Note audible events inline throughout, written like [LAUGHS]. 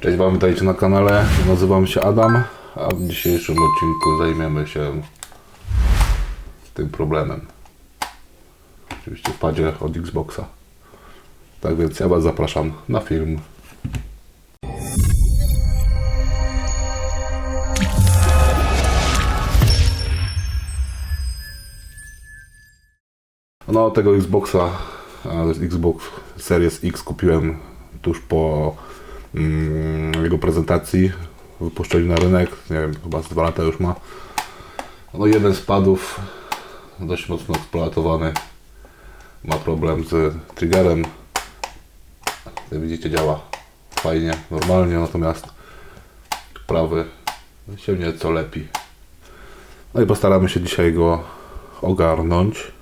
Cześć Wam, witajcie na kanale. Nazywam się Adam, a w dzisiejszym odcinku zajmiemy się tym problemem. Oczywiście w padzie od Xboxa. Tak więc ja Was zapraszam na film. No, tego Xboxa, a, Xbox Series X kupiłem tuż po jego prezentacji, wypuszczeniu na rynek. Nie wiem, chyba z dwa lata już ma. No, jeden z padów dość mocno eksploatowany. Ma problem z triggerem. Jak widzicie, działa fajnie, normalnie, natomiast prawy się nieco lepi. No i postaramy się dzisiaj go ogarnąć.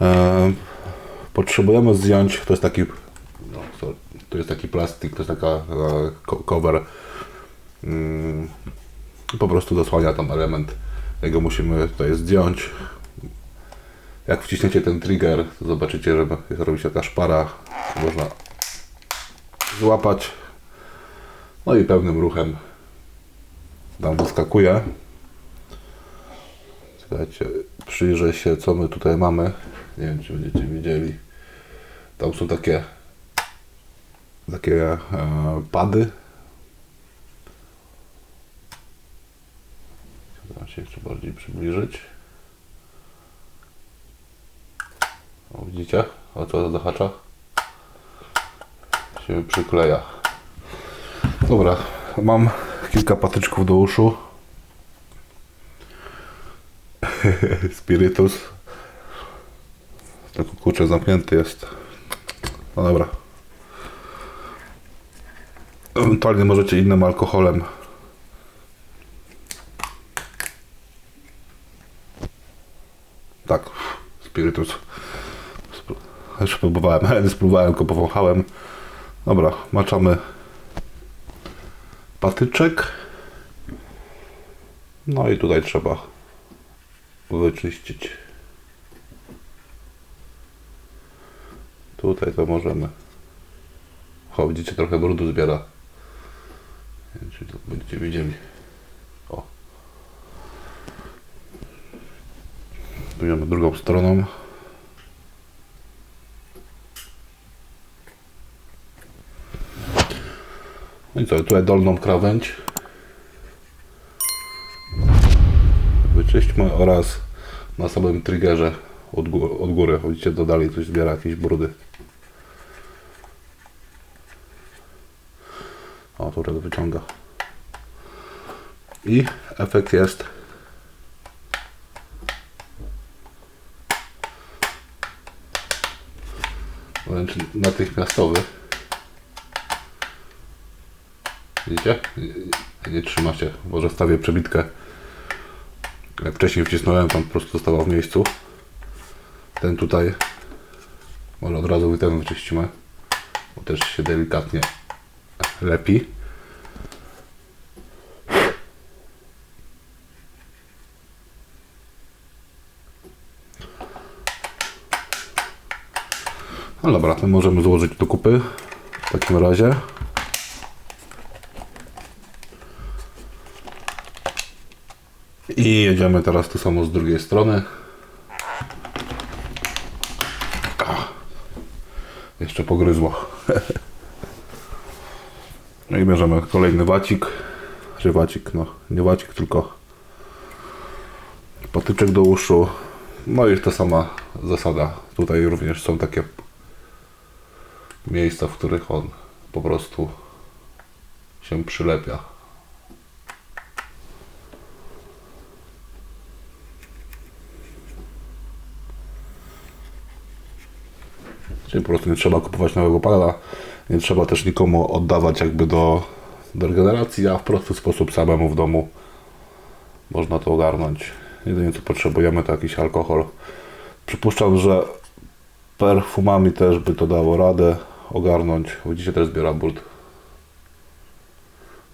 E, potrzebujemy zdjąć, to jest taki, sorry, to jest taki plastik, to jest taka cover, mm, po prostu zasłania tam element, jego musimy tutaj zdjąć. Jak wciśniecie ten trigger, to zobaczycie, że robi się taka szpara, można złapać, no i pewnym ruchem tam wyskakuje. Słuchajcie, przyjrzę się, co my tutaj mamy. Nie wiem, czy będziecie widzieli. Tam są takie takie e, pady. Staram się jeszcze bardziej przybliżyć. O, widzicie? O co zahacza? Się przykleja. Dobra, mam kilka patyczków do uszu. [LAUGHS] Spirytus. Tak kurczę zamknięty jest. No dobra. Ewentualnie możecie innym alkoholem. Tak, spirytus. Już próbowałem, [LAUGHS] spróbowałem, tylko powąchałem. Dobra, maczamy patyczek. No i tutaj trzeba wyczyścić. Tutaj to możemy. O, widzicie, trochę brudu zbiera. Nie wiem, czy to będziecie widzieli. O. Tu idziemy drugą stroną. No i co, tutaj dolną krawędź. Wyczyśćmy oraz na samym triggerze od, gó- od góry. Widzicie, to dalej coś zbiera jakieś brudy. O, tu to wyciąga. I efekt jest wręcz natychmiastowy. Widzicie? Nie, nie trzyma się. Może wstawię przebitkę. Jak wcześniej wcisnąłem, tam po prostu została w miejscu. Ten tutaj może od razu ten wyczyścimy, bo też się delikatnie lepi. No dobra, to możemy złożyć do kupy w takim razie. I jedziemy teraz to samo z drugiej strony. Jeszcze pogryzło. [LAUGHS] No i bierzemy kolejny wacik. Czy wacik, no nie wacik, tylko patyczek do uszu. No i ta sama zasada. Tutaj również są takie miejsca, w których on po prostu się przylepia. Czyli po prostu nie trzeba kupować nowego pada, nie trzeba też nikomu oddawać jakby do, do regeneracji, a w prosty sposób samemu w domu można to ogarnąć. Jedynie co potrzebujemy to jakiś alkohol. Przypuszczam, że perfumami też by to dało radę ogarnąć. Widzicie, też zbiera burt.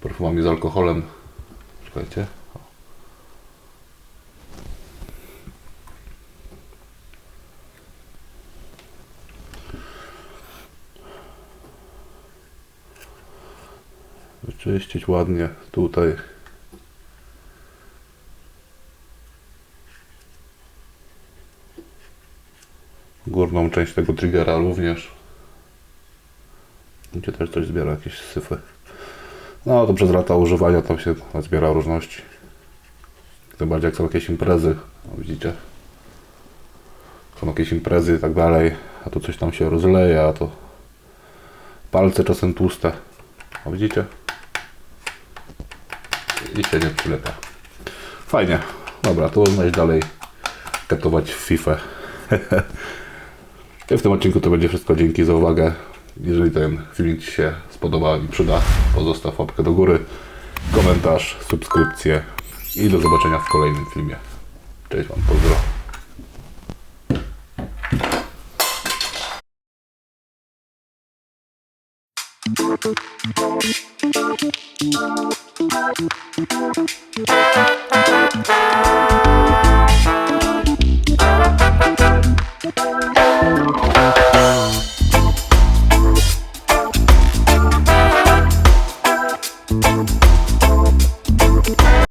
Perfumami z alkoholem. Czekajcie. Wyczyścić ładnie tutaj. Górną część tego triggera również. Gdzie też coś zbiera, jakieś syfy. No to przez lata używania tam się zbiera różności. Tym bardziej jak są jakieś imprezy, no widzicie. Są jakieś imprezy i tak dalej, a tu coś tam się rozleje, a to palce czasem tłuste. O widzicie? I się nie przylepa. Fajnie. Dobra, to można iść dalej katować FIFA. [LAUGHS] I w tym odcinku to będzie wszystko. Dzięki za uwagę. Jeżeli ten filmik Ci się spodoba i przyda, pozostaw łapkę do góry, komentarz, subskrypcję i do zobaczenia w kolejnym filmie. Cześć Wam, pozdro. Música